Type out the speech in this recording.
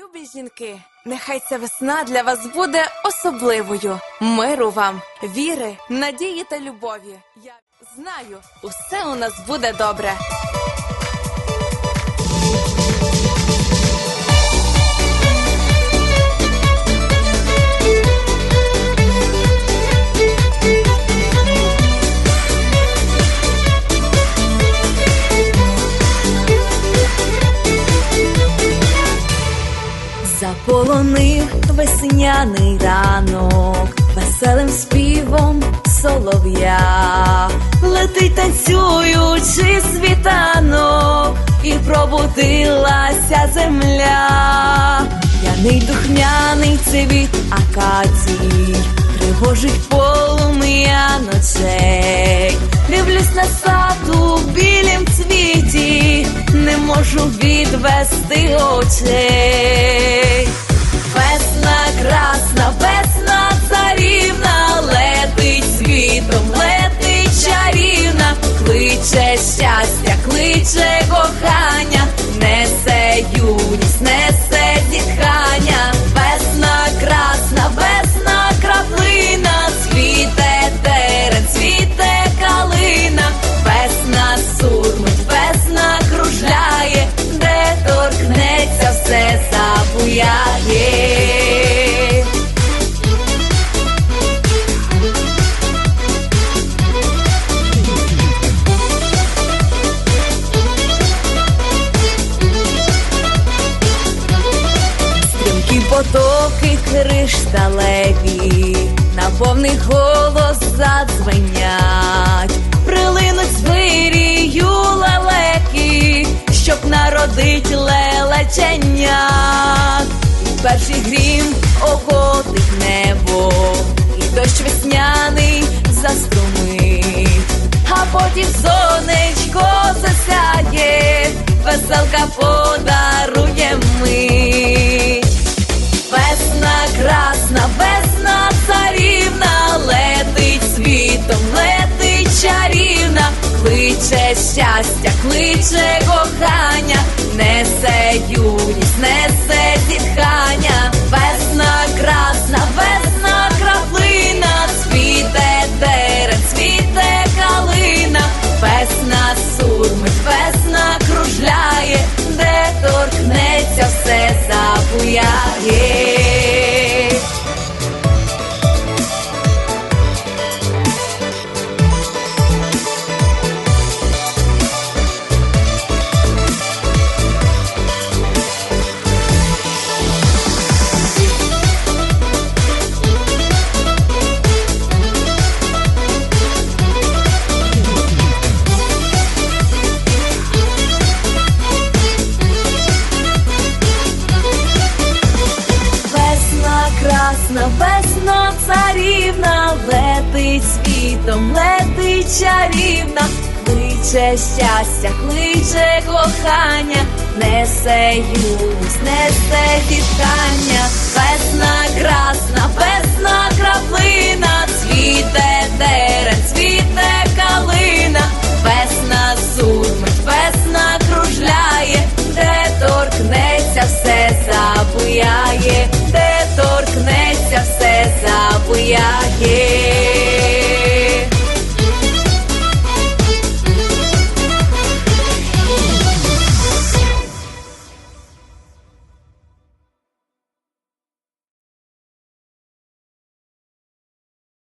Любі жінки, нехай ця весна для вас буде особливою. Миру вам, віри, надії та любові. Я знаю, усе у нас буде добре. Заполонив весняний ранок, веселим співом солов'я, летить танцюючи світанок, і пробудилася земля, Яний духмяний цвіт акацій, тривожить ночей, дивлюсь на сад у білім цвіті, не можу відвести очей. Весна красна, весна царівна, летить світом, летить чарівна, кличе щастя, кличе кохання, сурмить, весна кружляє, де торкнеться, все забуяє. Стрімкі потоки кришталеві, на повний голос задзвенять, народить лелеченят. І перший грім охотить небо, і дощ весняний заструмить, а потім сонечко засяє, веселка подарує мить. Весна красна, весна царівна, летить світом, летить чарівна, кличе щастя, кличе кохання, несе юність, несе летить світом, летить чарівна, кличе щастя, кличе кохання, несе юність, несе дітання,